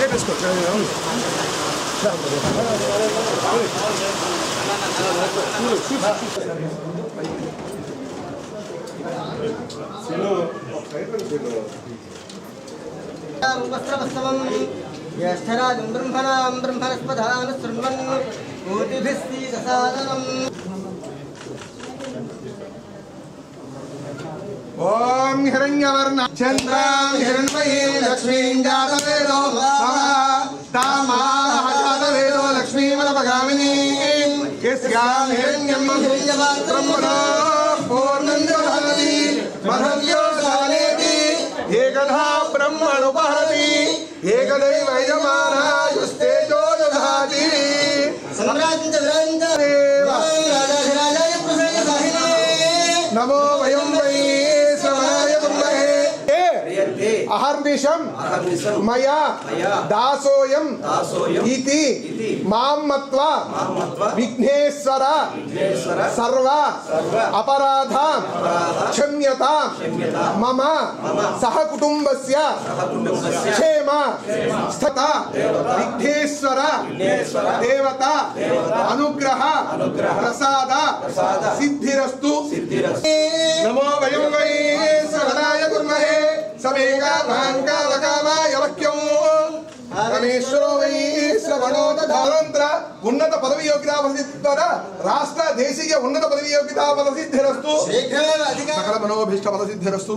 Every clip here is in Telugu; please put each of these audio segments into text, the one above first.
చేపేసుకో జ్యేష్ఠరాజం బ్రహ్మణాం బ్రహ్మణస్పదాను శృణ్వన్ కోటిభిస్సీదసాదనం ఓం హిరణ్యవర్ణ చంద్రాం హిరణ్మయీ లక్ష్మీం सर्वगामिनीं यस्यां हिरण्यं पूर्णन्दभवति मधव्यो सानेति एकधा ब्रह्मणुपहति एकदैव यजमानायुस्तेजो दधाति नमो वयं वै श्रवण अहर्निशम मया दासोयम इति माम मत्वा विघ्नेश्वर सर्व अपराधा क्षम्यता मम सह कुटुंबस्य क्षेम स्थता विघ्नेश्वर देवता अनुग्रह प्रसाद सिद्धिरस्तु। नमो वयं वै। వై శ్రవణో ఉన్నత పదవి యోగ్యతా రాష్ట్ర దేశీయ ఉన్నత పదవి యోగ్యతా ఫలసిద్ధిరస్తు అధిక సకల మనోభీష్ట ఫలసిద్ధిరస్తు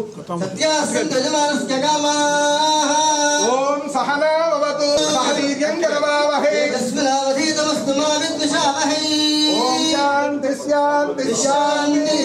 ఓం సహనావతు సహవీర్యం కరవావహే విద్విషావహై ఓం శాంతి శాంతి. శాంతి.